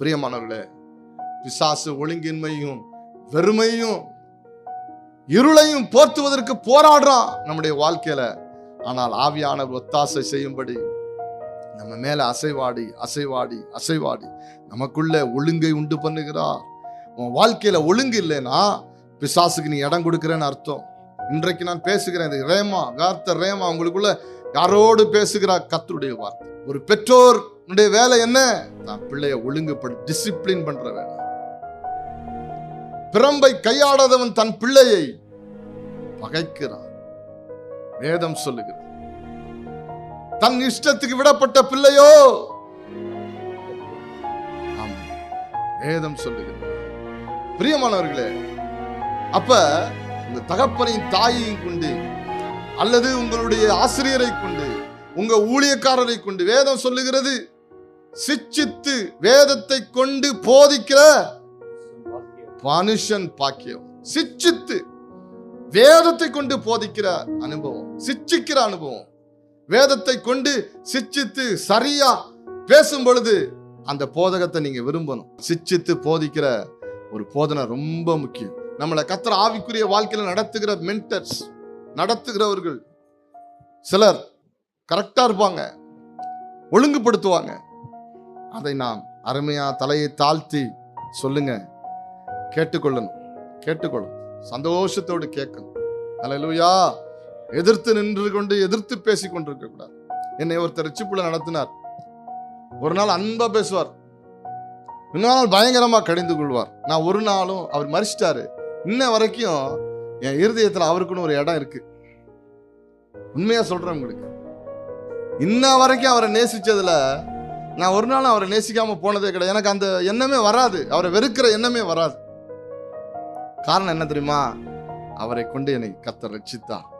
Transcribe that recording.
பிரியமானவர்களே பிசாசு ஒழுங்கின்மையும் வெறுமையும் இருளையும் போர்த்துவதற்கு போராடுறான் நம்முடைய வாழ்க்கையில. ஆனால் ஆவியானவர் ஒத்தாசை செய்யும்படி நம்ம மேல அசைவாடி அசைவாடி அசைவாடி நமக்குள்ள ஒழுங்கை உண்டு பண்ணுகிறார். உன் வாழ்க்கையில ஒழுங்கு இல்லைன்னா பிசாசுக்கு நீ இடம் கொடுக்குறேன்னு அர்த்தம். இன்றைக்கு நான் பேசுகிறேன் இது ரேமா கார்த்த ரேமா உங்களுக்குள்ள யாரோடு பேசுகிறா கத்தருடைய வார்த்தை. ஒரு பெற்றோர் வேலை என்ன? நான் பிள்ளைய ஒழுங்குபடு டிசிப்ளின் பண்ற வேலை பிரம்பை கையாடாதவன் தன் பிள்ளையை பகைக்கிறான். வேதம் சொல்லுகிறது. தன் இஷ்டத்துக்கு விடப்பட்ட பிள்ளையோ? வேதம் சொல்லுகிறது. பிரியமானவர்களே அப்ப இந்த தகப்பனையும் தாயையும் கொண்டு அல்லது உங்களுடைய ஆசிரியரை கொண்டு உங்க ஊழியக்காரரை கொண்டு வேதம் சொல்லுகிறது. சிச்சித்து வேதத்தை கொண்டு போதிக்கிற மனுஷன் பாக்கியம். சிச்சித்து வேதத்தை கொண்டு போதிக்கிற அனுபவம். சிச்சிக்கிற அனுபவம். வேதத்தை கொண்டு சிச்சித்து சரியா பேசும் பொழுது அந்த போதகத்தை நீங்க விரும்பணும். சிச்சித்து போதிக்கிற ஒரு போதனை ரொம்ப முக்கியம். நம்மளை கத்திர ஆவிக்குரிய வாழ்க்கையில நடத்துகிற மென்டர்ஸ் நடத்துகிறவர்கள் சிலர் கரெக்டா இருப்பாங்க ஒழுங்குபடுத்துவாங்க. அதை நாம் அருமையா தலையை தாழ்த்தி சொல்லுங்க. கேட்டுக்கொள்ளணும். கேட்டுக்கொள்ளணும் சந்தோஷத்தோடு கேட்கணும். அலையலூயா எதிர்த்து நின்று கொண்டு எதிர்த்து பேசி கொண்டிருக்க கூடாது. என்னை ஒருத்தர் ரிச்சிப்புல நடத்தினார். ஒரு நாள் அன்பா பேசுவார். இன்னொரு நாள் பயங்கரமா கடிந்து கொள்வார். நான் ஒரு நாளும் அவர் மறிச்சிட்டாரு இன்ன வரைக்கும் என் இருதயத்துல அவருக்குன்னு ஒரு இடம் இருக்கு. உண்மையா சொல்றேன் உங்களுக்கு. இன்ன வரைக்கும் அவரை நேசிச்சதுல நான் ஒரு நாள் அவரை நேசிக்காம போனதே கிடையாது. எனக்கு அந்த எண்ணமே வராது. அவரை வெறுக்கிற எண்ணமே வராது. காரணம் என்ன தெரியுமா? அவரை கொண்டு என்னை கத்த ரட்சித்தார்.